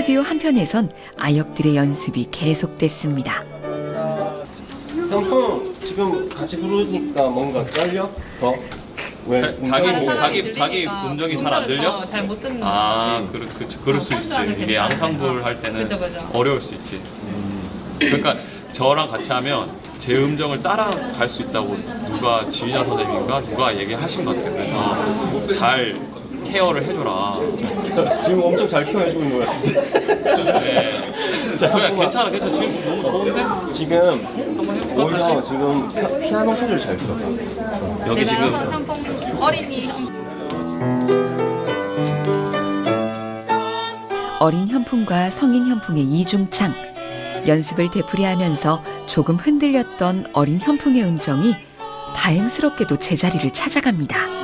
한편에선 아역들의 연습이 계속됐습니다. 형풍 지금 같이 부르니까 뭔가 떨려? 더? 왜? 자기 음정이 뭐 뭐- 자기 자기 음정이 잘 안 들려? 어, 잘못 듣는 거. 아, 그럴 그, 그럴 수 있지. 이게. 앙상블 할 때는 그죠, 그죠. 어려울 수 있지. 그러니까 저랑 같이 하면 제 음정을 따라갈 수 있다고 누가 지휘자 선생님인가 누가 얘기하신 것 같아요. 그래서 잘 케어를 해줘라. 지금 엄청 잘 키워주고 있는 것 같은데 네. 그냥 괜찮아, 괜찮아. 지금 좀 너무 좋은데? 지금 한번 해볼까 오히려 다시? 지금 피- 피아노 소리를 잘 들어봐 여기 내가 지금 어린이 어린 현풍과 성인 현풍의 이중창. 연습을 되풀이하면서 조금 흔들렸던 어린 현풍의 음정이 다행스럽게도 제자리를 찾아갑니다.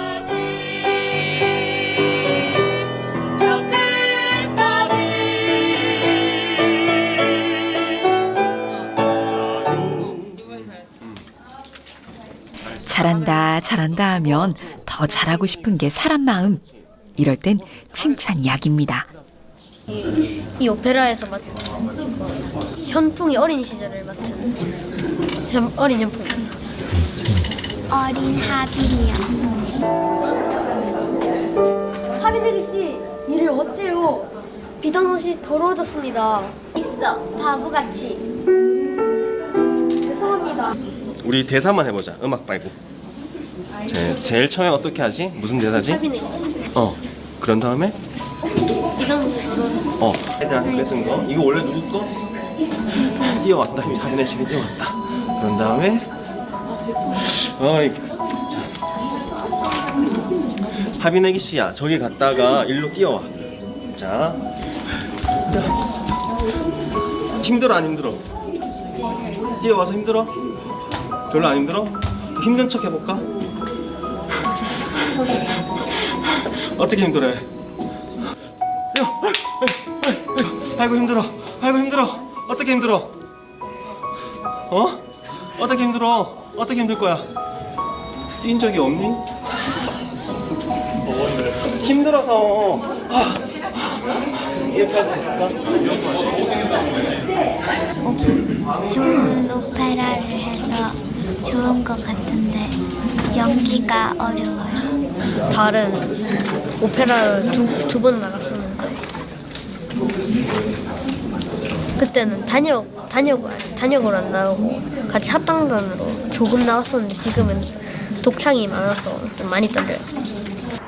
잘한다, 잘한다 하면 더 잘하고 싶은 게 사람 마음. 이럴 땐 칭찬 약입니다. 이 오페라에서 맡 현풍이 어린 시절을 맡은 현, 어린 현풍 어린 하빈이요. 하빈대리 씨 일을 어째요? 비던 옷이 더러워졌습니다 있어, 바보같이. 죄송합니다 우리 대사만 해보자 음악 말고 제, 제일 처음에 어떻게 하지? 무슨 대사지? 하빈이 어 그런 다음에 비던 옷어 애들한테 뺏은 거 이거 원래 누구 거? 뛰어왔다 자기네 식이 뛰어왔다 그런 다음에 어이 자 하빈애기 씨야 저기 갔다가 일로 뛰어와 자 힘들어 안 힘들어? 뛰어와서 힘들어? 별로 안 힘들어? 힘든 척 해볼까? 어떻게 힘들어해? 뛰어! 아이고 힘들어. 아이고 힘들어. 어떻게 힘들어? 어? 어떻게 힘들어? 어떻게 힘들 거야? 뛴 적이 없니? 힘들어서. 아. 이렇게 할수 있을까? 좋은 오페라를 해서 좋은 것 같은데 연기가 어려워요. 다른 오페라를 두 두번 나갔었는데 그때는 단역 단역 단역으로 안 나오고 같이 합당단으로 조금 나왔었는데 지금은 독창이 많아서 좀 많이 떨려요.